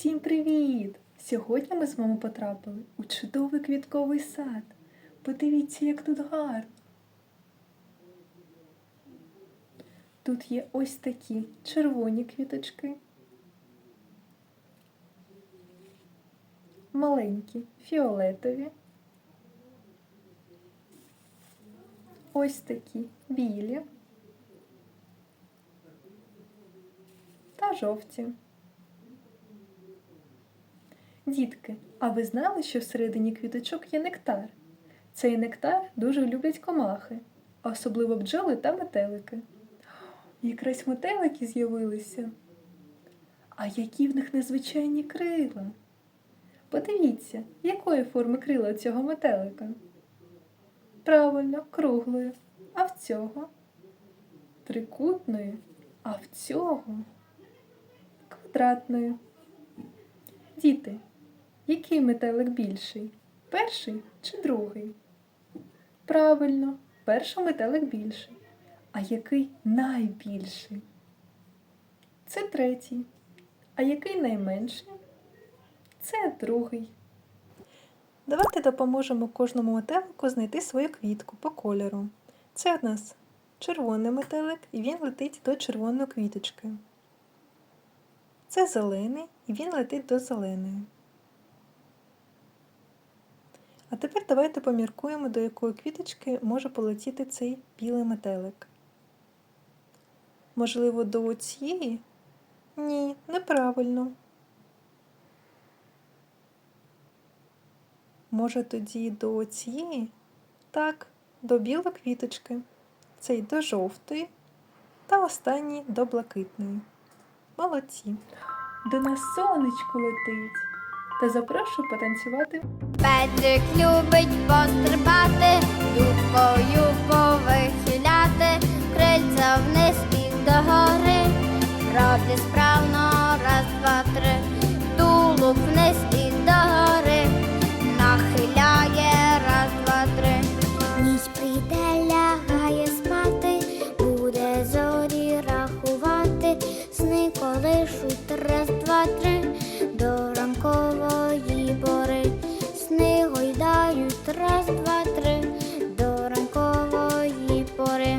Всім привіт! Сьогодні ми з вами потрапили у чудовий квітковий сад. Подивіться, як тут гарно. Тут є ось такі червоні квіточки. Маленькі фіолетові. Ось такі білі та жовті. Дітки, а ви знали, що всередині квіточок є нектар? Цей нектар дуже люблять комахи, особливо бджоли та метелики. Якраз метелики з'явилися. А які в них незвичайні крила? Подивіться, якої форми крила цього метелика? Правильно, круглої. А в цього? Трикутної, а в цього квадратної. Діти, який метелик більший? Перший чи другий? Правильно, перший метелик більший. А який найбільший? Це третій. А який найменший? Це другий. Давайте допоможемо кожному метелику знайти свою квітку по кольору. Це у нас червоний метелик, і він летить до червоної квіточки. Це зелений, і він летить до зеленої. А тепер давайте поміркуємо, до якої квіточки може полетіти цей білий метелик. Можливо, до цієї? Ні, неправильно. Може, тоді до цієї? Так, до білої квіточки. Цей до жовтої та останній до блакитної. Молодці. До нас сонечко летить. Та запрошую потанцювати. Петрик любить пострибати, дубкою повихиляти, крильця вниз і догори, роблять справно раз, два, три, тулуб вниз і догори, нахиляє раз, два, три. Ніч прийде, лягає спати, буде зорі рахувати, сни колишуть раз, два, три, Сни раз, два, три, до ранкової пори.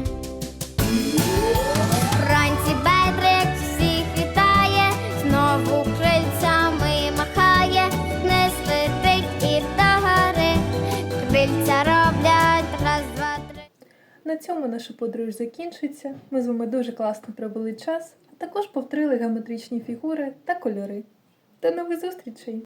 Вранці Бедрик всіх вітає, знову крильцями махає, не летить і догори, крильця роблять раз, два, три. На цьому наша подорож закінчується. Ми з вами дуже класно провели час, а також повторили геометричні фігури та кольори. До нових зустрічей!